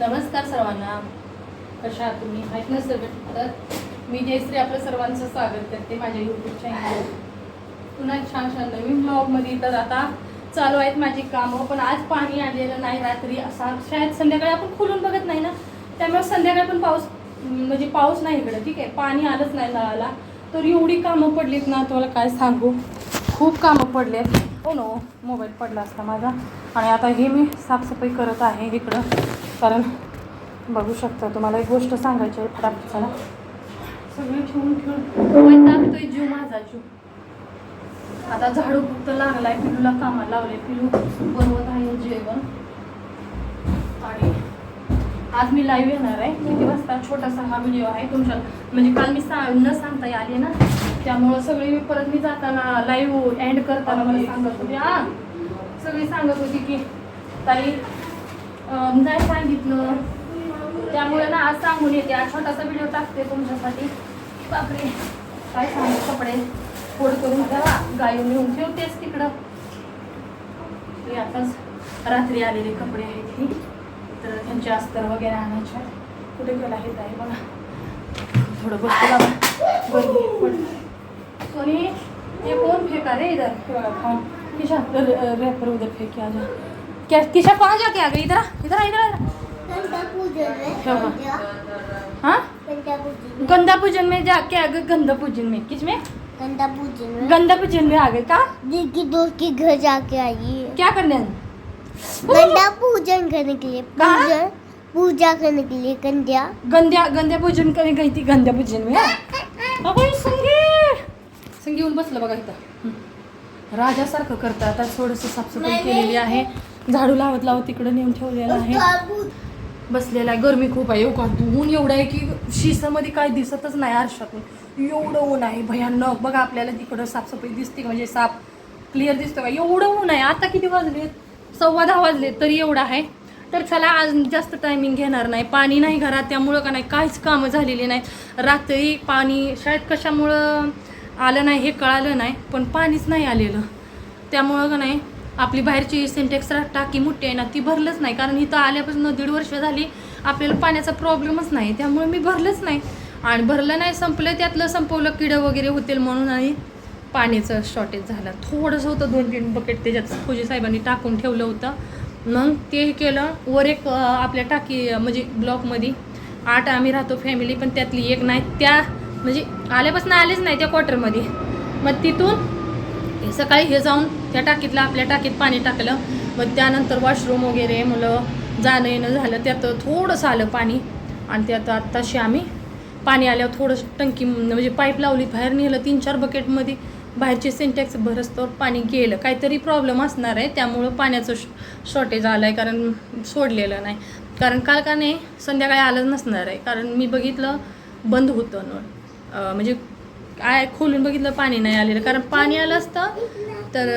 नमस्कार सर्वांना. कशा आहात तुम्ही? माहीत नसेल तर मी जयश्री आपलं सर्वांचं स्वागत करते माझ्या यूट्यूब चॅनल पुन्हा छान छान नवीन ब्लॉगमध्ये तर आता चालू आहेत माझी कामं पण आज पाणी आलेलं नाही रात्री. असा शाळेत संध्याकाळी आपण खोलून बघत नाही ना? त्यामुळे संध्याकाळी पण पाऊस म्हणजे पाऊस नाही इकडं ठीक आहे? पाणी आलंच नाही नळाला. तर एवढी कामं पडलीत ना तुम्हाला काय सांगू? खूप कामं पडलेत. हो नो हो, मोबाईल पडला असता माझा. आणि आता हे मी साफसफाई करत आहे इकडं. कारण बघू शकता तुम्हाला एक गोष्ट सांगायची आहे फटाफट चला. सगळे ठेवून ठेवून टाकतोय जीव माझा जीव. आता झाडू फक्त लागलाय पिलूला कामाला लावले पिलू बनवत आहे जेवण. आणि आज मी लाईव्ह येणार आहे. किती वाजता? छोटासा हा व्हिडिओ आहे तुमच्या म्हणजे काल मी सा न सांगता आले ना त्यामुळं सगळी मी परत मी जाताना लाईव्ह एंड करताना मला सांगत होती. हा सगळी सांगत होती की ताई नाही सांगितलं? त्यामुळे ना आज सांगून येते. आज छोटासा व्हिडिओ टाकते तुमच्यासाठी. बापरे. काय सांगू? कपडे फोड करून ठेवा. गायू नेऊन ठेवतेच तिकडं. हे आताच रात्री आलेले कपडे आहेत ही. तर त्यांचे अस्तर वगैरे आणायचे कुठे गेला हे आहे बघा. थोडं बसते बाबा सोनी ये कोण फेका रे इधर? ये किशा रैपर उधर फेंक के जा. क्या किशा कहाँ जाके आ गई? इधर इधर इधर? हाँ? गंदा पूजन में जाके आ गए गंदा पूजन में। किसमें? घंटा पूजन में गंदा पूजन में आ गए का दीदी दोस्त के घर जाके आई क्या करने गंगा पूजन करने के लिए कहाँ? पूजन पूजा करने के लिए गंजा गंद्या गंद्या पूजन करने गई थी गंद्या पूजन में अगं संगी संगी येऊन बसलं बघा इथं हं. राजासारखं करतं आता थोडंसं साफसफाई केलेली आहे झाडू लावत लावत तिकडे नेऊन ठेवलेलं आहे. बसलेला आहे. गरमी खूप आहे हो का? ऊन एवढं आहे की शिसामध्ये काय दिसतच नाही आरशातून. एवढं ऊन आहे. भयानक. बघा आपल्याला तिकडं साफसफाई दिसते म्हणजे साफ क्लिअर दिसतं का? एवढं ऊन आहे. आता किती वाजले सव्वा दहा वाजले तरी एवढं आहे. तर चला आज जास्त टायमिंग घेणार नाही. पाणी नाही घरात. त्यामुळं का नाही? काहीच कामं झालेली नाही रात्री पाणी शाळेत कशामुळं आलं नाही हे कळालं नाही. पण पाणीच नाही आलेलं. त्यामुळं का नाही? आपली बाहेरची सिंटेक्स टाकी मोठी आहे ना ती भरलंच नाही. कारण इथं आल्यापासून दीड वर्ष झाली आपल्याला पाण्याचा प्रॉब्लेमच नाही. त्यामुळे मी भरलंच नाही. आणि भरलं नाही संपलं त्यातलं संपवलं किडं वगैरे होतील म्हणून आणि पाण्याचं शॉर्टेज झालं. थोडंसं होतं दोन तीन बकेट त्याच्यात फौजी साहेबांनी टाकून ठेवलं होतं. मग ते केलं वर एक आपल्या टाकी म्हणजे ब्लॉकमध्ये आठ आम्ही राहतो फॅमिली पण त्यातली एक नाही त्या म्हणजे आल्यापासून आलेच नाही त्या क्वार्टरमध्ये मग तिथून सकाळी हे जाऊन त्या टाकीतलं आपल्या टाकीत पाणी टाकलं. मग त्यानंतर वॉशरूम वगैरे मुलं जाणं येणं झालं. त्यात थोडंसं आलं पाणी. आणि त्यात आत्ताशी आम्ही पाणी आल्यावर थोडंसं टंकी म्हणजे पाईप लावली बाहेर नेलं तीन चार बकेटमध्ये बाहेरचे सिंटॅक्स भरस्तवर पाणी गेलं. काहीतरी प्रॉब्लेम असणार आहे. त्यामुळं पाण्याचं शॉर्टेज आलं आहे कारण सोडलेलं नाही. कारण काल का नाही संध्याकाळी आलं नसणार आहे. कारण मी बघितलं बंद होतं नळ म्हणजे काय खोलून बघितलं पाणी नाही आलेलं. कारण पाणी आलं असतं तर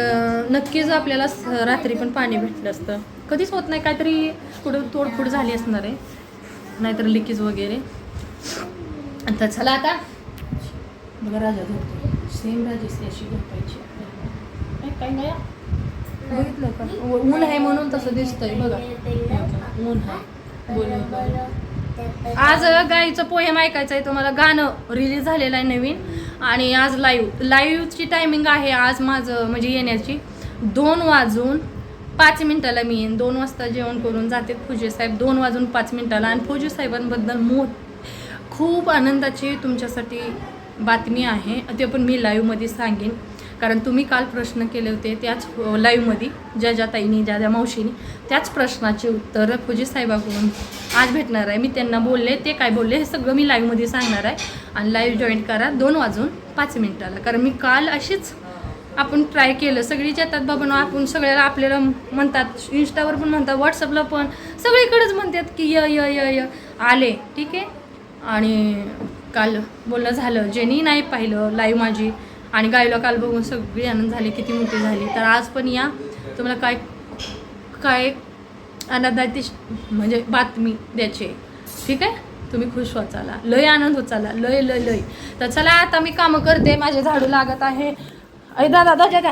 नक्कीच आपल्याला रात्री पण पाणी भेटलं असतं. कधीच होत नाही काहीतरी कुठं तोडफोड झाली असणार आहे नाहीतर लिकेज वगैरे. आता चला आता. बघा राजा धरतो सेम राजेशी अशी झोपायची काय काय बघितलं का? ऊन आहे म्हणून तसं दिसतंय बघा. ऊन आहे. बोल आज गाईचं पोहेम ऐकायचं आहे तुम्हाला गाणं रिलीज झालेलं आहे नवीन. आणि आज लाईव्ह लाईव्हची टायमिंग आहे आज माझं म्हणजे येण्याची. दोन वाजून पाच मिनिटाला मी येईन. दोन वाजता जेवण करून जाते फुजेसाहेब साहेब. दोन वाजून पाच मिनिटाला. आणि फौजी साहेबांबद्दल मोठ खूप आनंदाची तुमच्यासाठी बातमी आहे. ते पण मी लाईव्हमध्ये सांगेन. कारण तुम्ही काल प्रश्न केले होते त्याच लाईव्हमध्ये ज्या ज्या ताईनी ज्या ज्या मावशीनी त्याच प्रश्नाचे उत्तर फौजी साहेबाकडून आज भेटणार आहे. मी त्यांना बोलले ते काय बोलले हे सगळं मी लाईव्हमध्ये सांगणार आहे. आणि लाईव्ह जॉईन करा. दोन वाजून पाच मिनिटाला. कारण मी काल अशीच आपण ट्राय केलं. सगळीच येतात बाबा ना आपण सगळ्याला आपल्याला म्हणतात. इंस्टावर पण म्हणतात व्हॉट्सअपला पण. सगळीकडेच म्हणतात की य य य य. आले. ठीक आहे? आणि काल बोलणं झालं. ज्यांनी नाही पाहिलं लाईव्ह माझी. आणि गायला काल बघून सगळी आनंद झाली. किती मोठी झाली. तर आज पण या. तुम्हाला काय काय अनादाती म्हणजे बातमी द्यायची आहे. ठीक आहे? तुम्ही खुश होत चाला. लय आनंद होत चाला. लय लय लय. तर चला आता मी कामं करते. माझे झाडू लागत आहे. अय दादा दादा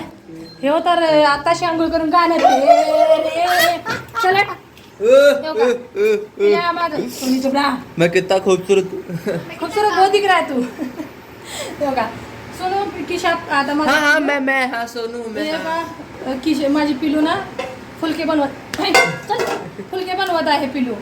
हे हो तर आताशी आंघोळ करून गाण्यात चला. मैं कितना खूबसूरत। खूबसूरत बहुत दिख रहा है तू. हो का सोनू किशात आता माझं हाँ हाँ मैं मैं. हाँ सोनू मैं. हे. का किश माझी पिलू ना फुलके बनवत. चल. फुलके बनवत आहे पिलू.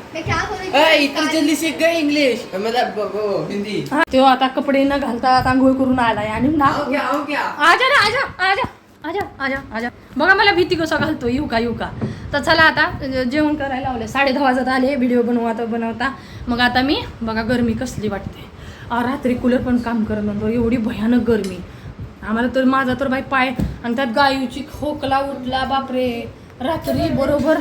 अरे इतनी जल्दी सीख गए इंग्लिश. मतलब वो- वो हिंदी. हा, तो आता कपडे न घालता आता आंघोळ करून आलाय आणि ना आओ क्या आओ क्या? आजा ना आजा आजा आजा आजा आजा. बघा मला भीती कसा घालतो येऊ का येऊ का? तर चला आता अ, जेवण करायला लावले साडे दहा वाजत आले व्हिडिओ बनवता बनवता. मग आता मी बघा गरमी कसली वाटते. रात्री कूलर पण काम करत नव्हतं. एवढी भयानक गरमी. आम्हाला तर माझा तर बाई पाय आणि त्यात गायूची खोकला उठला बापरे. रात्री बरोबर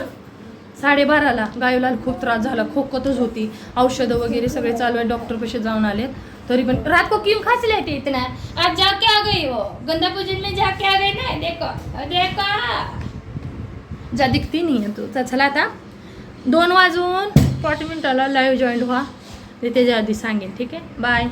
साडेबाराला गायूला खूप त्रास झाला खोकतच होती. औषधं वगैरे सगळे चालू आहे डॉक्टर पैसे जाऊन आले तरी पण रात को क्यों खांसी लेती इतना? आज जाके आ गई हो. गंदा पूजन में जाके आ गई ना? देखो देखो। जा दिखती नाही आहे तू। तर चला आता। दोन वाजून पाच मिनिटाला लाईव्ह जॉईंट व्हा. ते त्याच्या आधी सांगेन ठीक आहे? बाय